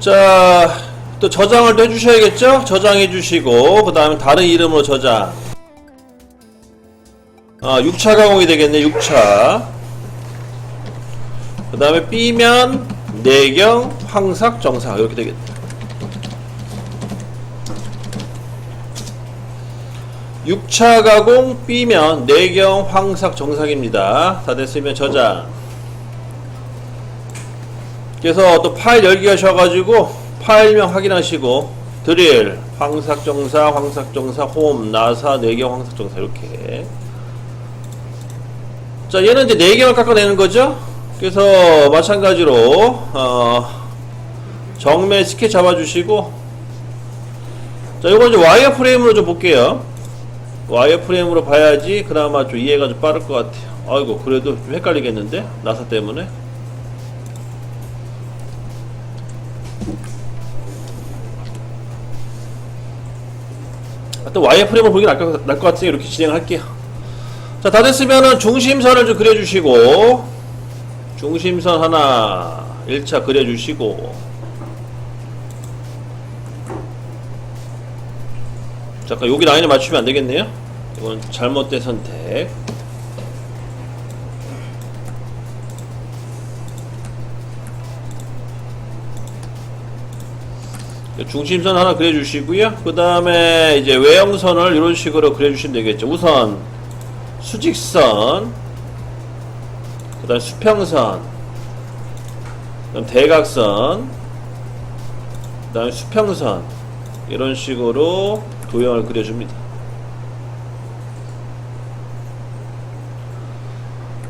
자, 또 저장을 또 해주셔야겠죠? 저장해 주시고, 그 다음에 다른 이름으로 저장. 아, 6차 가공이 되겠네, 6차. 그 다음에 B면, 내경, 황삭, 정삭. 이렇게 되겠다. 6차 가공 B면, 내경, 황삭, 정삭입니다. 다 됐으면 저장. 그래서 또 파일 열기 하셔가지고 파일명 확인하시고 드릴 황삭정사 황삭정사 홈 나사 내경 황삭정사 이렇게. 자 얘는 이제 내경을 깎아내는 거죠? 그래서 마찬가지로 어, 정면 스케치 잡아주시고. 자 요거 이제 와이어 프레임으로 좀 볼게요. 와이어 프레임으로 봐야지 그나마 좀 이해가 좀 빠를 것 같아요. 아이고 그래도 좀 헷갈리겠는데? 나사 때문에 또 와이어 프레임을 보기 날것 날것 같으니 이렇게 진행할게요. 자, 다 됐으면은 중심선을 좀 그려주시고, 중심선 하나, 1차 그려주시고, 잠깐 여기 라인에 맞추면 안 되겠네요? 이건 잘못된 선택. 중심선 하나 그려주시고요. 그 다음에 이제 외형선을 이런 식으로 그려주시면 되겠죠. 우선 수직선, 그 다음 수평선, 그 다음 대각선, 그 다음 수평선 이런 식으로 도형을 그려줍니다.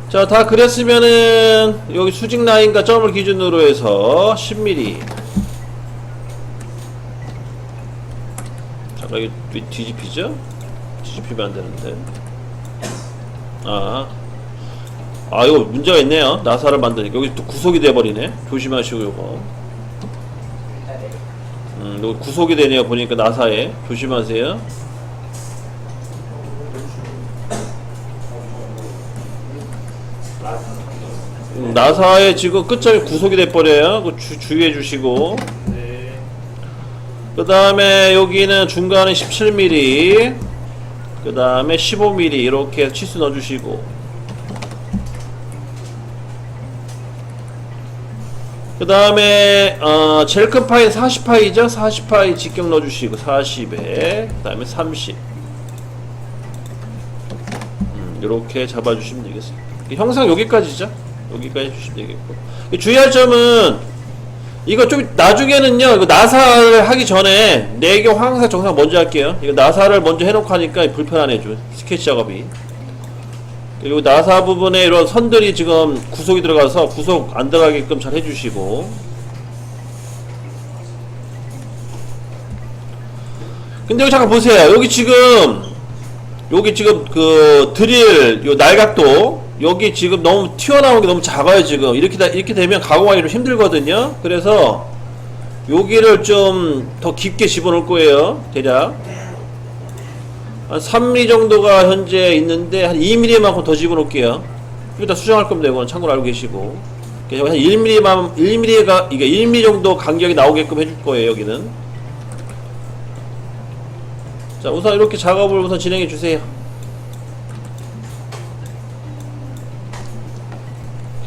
자, 다 그렸으면은 여기 수직 라인과 점을 기준으로 해서 10mm 잠깐 이거 뒤- 뒤집히죠? 뒤집히면 안 되는데. 아. 아, 이거 문제가 있네요. 나사를 만드니까. 여기 또 구속이 돼버리네. 조심하시고, 요거. 음, 이거 구속이 되네요. 보니까 나사에. 조심하세요. 음, 나사에 지금 끝점이 구속이 돼버려요. 그 주, 주의해 주시고. 그 다음에 여기는 중간에 17mm 그 다음에 15mm 이렇게 치수 넣어주시고. 그 다음에 어, 제일 큰 파이 40파이죠? 40파이 직경 넣어주시고 40에. 그 다음에 30 음, 이렇게 잡아주시면 되겠습니다. 형상 여기까지죠? 여기까지 해주시면 되겠고. 주의할 점은 이거 좀 나중에는요 이거 나사를 하기 전에 내경 황사 정상 먼저 할게요. 이거 나사를 먼저 해놓고 하니까 불편하네 좀. 스케치 작업이. 그리고 나사 부분에 이런 선들이 지금 구속이 들어가서 구속 안 들어가게끔 잘 해주시고. 근데 여기 잠깐 보세요. 여기 지금 여기 지금 그 드릴 요 날각도 여기 지금 너무 튀어나온 게 너무 작아요 지금. 이렇게 다, 이렇게 되면 가공하기 좀 힘들거든요. 그래서 여기를 좀 더 깊게 집어넣을 거예요 대략. 한 3mm 정도가 현재 있는데 한 2mm만큼 더 집어넣을게요. 여기다 수정할 겁니다 이건. 참고로 알고 계시고. 그래서 한 1mm만 1mm가 이게 1mm 정도 간격이 나오게끔 해줄 거예요 여기는. 자 우선 이렇게 작업을 우선 진행해 주세요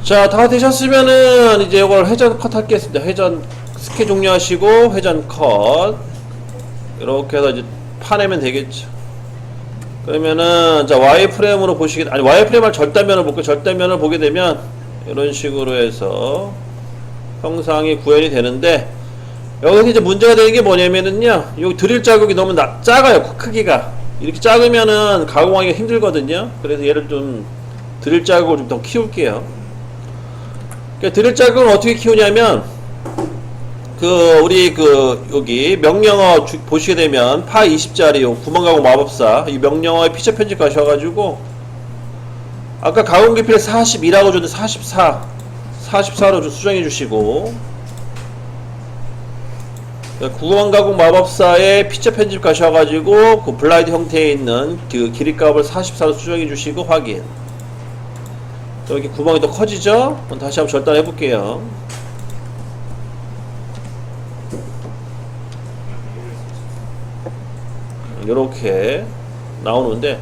자, 다 되셨으면은 이제 이걸 회전 컷 하겠습니다. 회전 스케 종료하시고 회전 컷 이렇게 해서 이제 파내면 되겠죠. 그러면은 자 Y 프레임으로 보시게 아니 Y 프레임을 절단면을 볼게요. 절단면을 보게 되면 이런 식으로 해서 형상이 구현이 되는데 여기서 이제 문제가 되는 게 뭐냐면은요. 여기 드릴 자국이 너무 나, 작아요. 크기가 이렇게 작으면은 가공하기가 힘들거든요. 그래서 얘를 좀 드릴 자국을 좀 더 키울게요. 그러니까 드릴 자극은 어떻게 키우냐면 그 우리 그 여기 명령어 주, 보시게 되면 파 20짜리 요 구멍가공 마법사 이 명령어에 피처 편집 가셔가지고 아까 가공 깊이를 42라고 줬는데 44 44로 좀 수정해 주시고 구멍가공 마법사의 피처 편집 가셔가지고 그 블라이드 형태에 있는 그 길이값을 44로 수정해 주시고 확인 이렇게 구멍이 더 커지죠? 그럼 다시 한번 절단해 볼게요. 이렇게 나오는데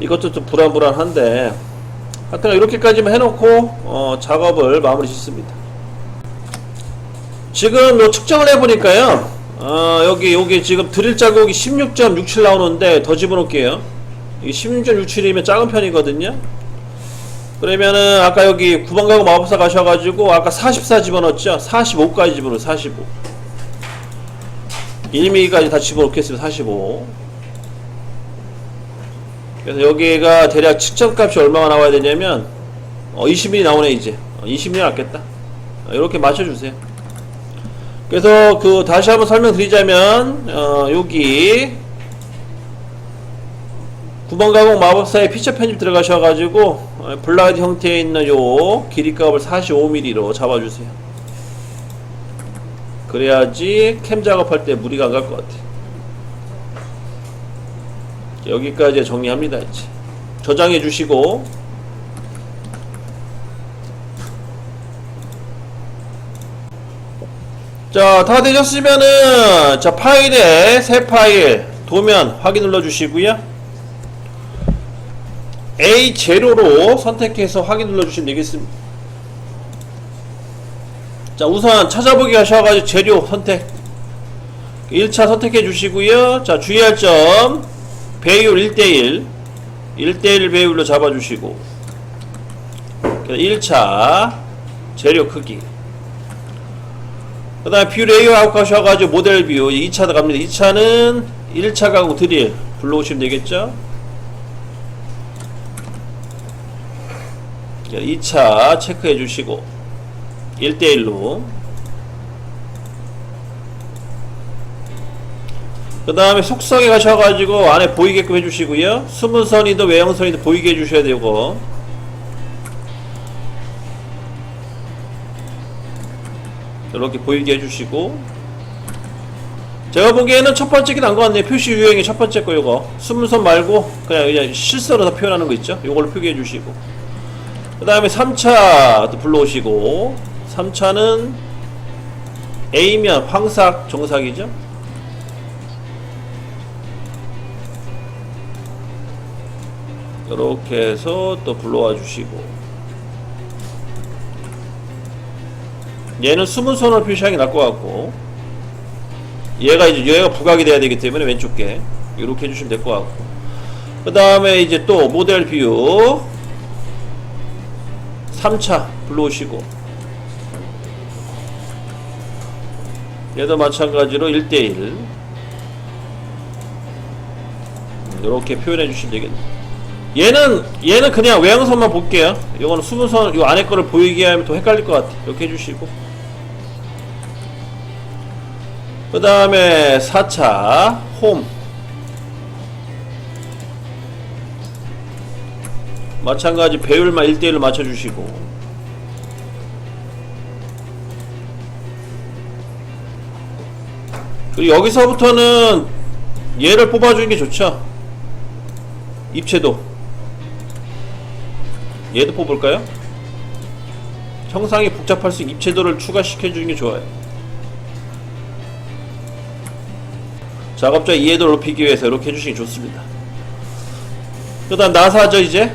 이것도 좀 불안불안한데 하여튼 이렇게까지만 해놓고 어, 작업을 마무리 짓습니다. 지금 요 측정을 해보니까요. 어, 여기 여기 지금 드릴 자국이 16.67 나오는데 더 집어넣을게요. 이 16.67이면 작은 편이거든요. 그러면은 아까 여기 9번 가고 마법사 가셔가지고 아까 44 집어넣었죠? 45까지 집어넣어 45 1mm까지 다 집어넣겠습니다 45 그래서 여기가 대략 측정값이 얼마가 나와야 되냐면 어, 20mm 나오네 이제. 어, 20mm 낫겠다. 어, 이렇게 맞춰주세요. 그래서 그 다시 한번 설명드리자면 어, 여기 9번 가공 마법사의 피처 편집 들어가셔가지고 어, 블라이드 형태에 있는 요 길이 값을 45mm로 잡아주세요. 그래야지 캠 작업할 때 무리가 안 갈 것 같아요. 여기까지 정리합니다. 이제 저장해 주시고 자, 다 되셨으면은 자 파일에 새 파일 도면 확인 눌러 주시고요. A0로 선택해서 확인 눌러주시면 되겠습니다. 자, 우선 찾아보기 하셔가지고 재료 선택. 1차 선택해 주시고요. 자, 주의할 점. 배율 1대1. 1대1 배율로 잡아주시고. 1차 재료 크기. 그 다음에 뷰 레이아웃 가셔가지고 모델 뷰 2차 들어갑니다. 2차는 1차 가구 드릴 불러오시면 되겠죠. 2차 체크해 주시고 1대1로. 그 다음에 속성에 가셔가지고 안에 보이게끔 해주시고요. 수문선이든 외형 선이든 보이게 해주셔야 되고. 이렇게 보이게 해주시고. 제가 보기에는 첫 번째 게 나은 것 같네요. 표시 유형이 첫 번째 거 요거. 수문선 말고 그냥 그냥 실서로 다 표현하는 거 있죠? 요걸로 표기해 주시고 그 다음에 3차 또 불러오시고 3차는 A면 황삭 정삭이죠? 이렇게 해서 또 불러와 주시고. 얘는 수문선을 표시하는 게 나을 것 같고 얘가 이제 얘가 부각이 돼야 되기 때문에 왼쪽 게 이렇게 해주시면 될 것 같고. 그 다음에 이제 또 모델 뷰 3차 불러오시고 얘도 마찬가지로 1대1 이렇게 표현해 주시면 되겠네요 얘는 얘는 그냥 외형선만 볼게요. 이거는 수문선 요 안에 거를 보이게 하면 더 헷갈릴 것 같아. 이렇게 해주시고. 그 다음에 4차 홈 마찬가지 배율만 1대1로 맞춰주시고. 그리고 여기서부터는 얘를 뽑아주는 게 좋죠? 입체도. 얘도 뽑을까요? 형상이 복잡할 수 있는 입체도를 추가시켜주는 게 좋아요. 작업자 이해도를 높이기 위해서 이렇게 해주시는 게 좋습니다. 그 다음 나사죠 이제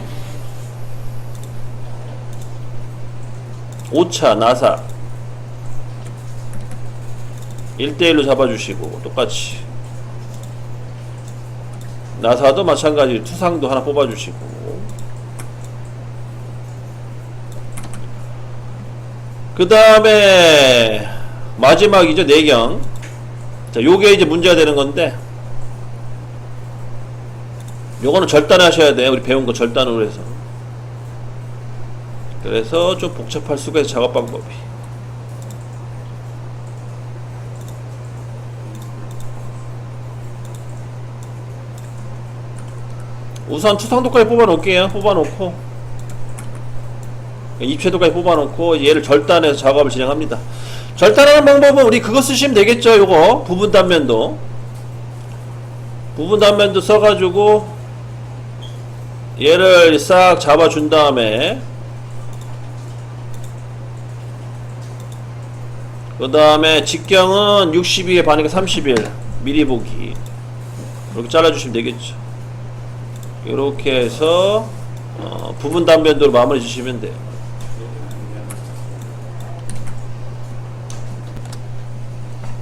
5차 나사. 1대1로 잡아주시고 똑같이. 나사도 마찬가지로 투상도 하나 뽑아주시고. 그 다음에 마지막이죠 내경. 자 요게 이제 문제가 되는 건데 요거는 절단하셔야 돼요. 우리 배운 거 절단으로 해서 그래서 좀 복잡할 수가 있어 작업 방법이. 우선 추상도까지 뽑아 놓을게요. 뽑아 놓고. 입체도까지 뽑아 놓고 얘를 절단해서 작업을 진행합니다. 절단하는 방법은 우리 그거 쓰시면 되겠죠 요거? 부분 단면도. 부분 단면도 써가지고 얘를 싹 잡아준 다음에 그 다음에 직경은 62에 반이니까 31 미리 보기. 이렇게 잘라주시면 되겠죠. 이렇게 해서 어, 부분 단변도로 마무리 주시면 돼요.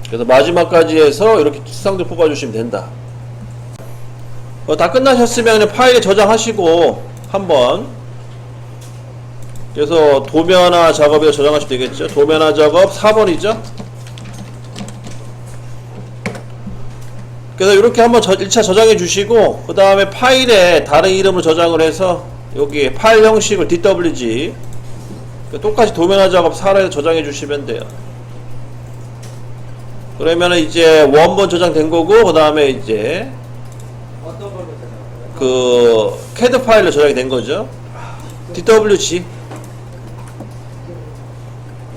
그래서 마지막까지 해서 이렇게 수상들 뽑아주시면 된다. 어, 다 끝나셨으면 파일에 저장하시고 한번 그래서 도면화 작업에 저장하시면 되겠죠? 도면화 작업 4번이죠? 그래서 이렇게 한번 저, 1차 저장해 주시고 그 다음에 파일에 다른 이름으로 저장을 해서 여기 파일 형식을 DWG 똑같이 도면화 작업 4에 저장해 주시면 돼요. 그러면은 이제 원본 저장된 거고 그 다음에 이제? 그 캐드 파일로 저장이 된 거죠? DWG